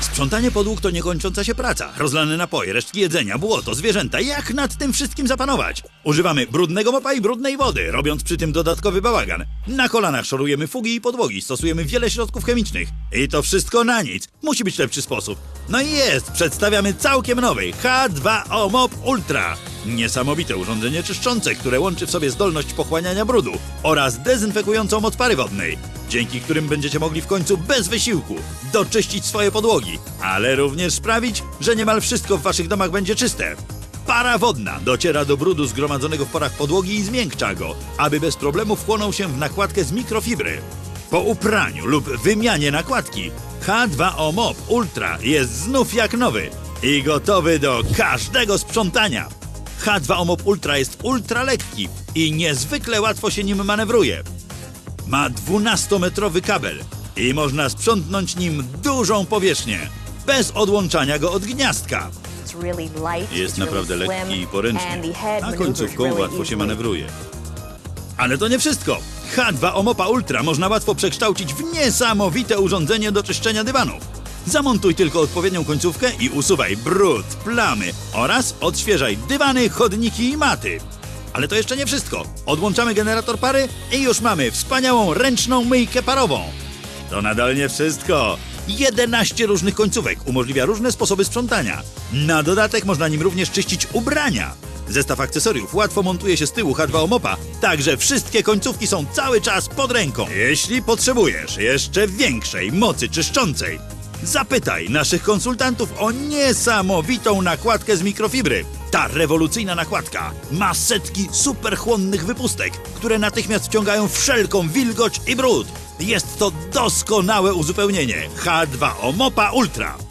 Sprzątanie podłóg to niekończąca się praca. Rozlane napoje, resztki jedzenia, błoto, zwierzęta. Jak nad tym wszystkim zapanować? Używamy brudnego mopa i brudnej wody, robiąc przy tym dodatkowy bałagan. Na kolanach szorujemy fugi i podłogi, stosujemy wiele środków chemicznych. I to wszystko na nic. Musi być lepszy sposób. No i jest! Przedstawiamy całkiem nowy H2O Mop Ultra. Niesamowite urządzenie czyszczące, które łączy w sobie zdolność pochłaniania brudu oraz dezynfekującą moc pary wodnej, dzięki którym będziecie mogli w końcu bez wysiłku doczyścić swoje podłogi, ale również sprawić, że niemal wszystko w waszych domach będzie czyste. Para wodna dociera do brudu zgromadzonego w porach podłogi i zmiękcza go, aby bez problemu wchłonął się w nakładkę z mikrofibry. Po upraniu lub wymianie nakładki H2O Mop Ultra jest znów jak nowy i gotowy do każdego sprzątania. H2O Mop Ultra jest ultra lekki i niezwykle łatwo się nim manewruje. Ma 12-metrowy kabel i można sprzątnąć nim dużą powierzchnię, bez odłączania go od gniazdka. Jest naprawdę lekki i poręczny, a końcówką łatwo się manewruje. Ale to nie wszystko. H2O Mopa Ultra można łatwo przekształcić w niesamowite urządzenie do czyszczenia dywanów. Zamontuj tylko odpowiednią końcówkę i usuwaj brud, plamy oraz odświeżaj dywany, chodniki i maty. Ale to jeszcze nie wszystko. Odłączamy generator pary i już mamy wspaniałą ręczną myjkę parową. To nadal nie wszystko. 11 różnych końcówek umożliwia różne sposoby sprzątania. Na dodatek można nim również czyścić ubrania. Zestaw akcesoriów łatwo montuje się z tyłu H2O Mopa, także wszystkie końcówki są cały czas pod ręką. Jeśli potrzebujesz jeszcze większej mocy czyszczącej, zapytaj naszych konsultantów o niesamowitą nakładkę z mikrofibry. Ta rewolucyjna nakładka ma setki superchłonnych wypustek, które natychmiast wciągają wszelką wilgoć i brud. Jest to doskonałe uzupełnienie H2O Mopa Ultra.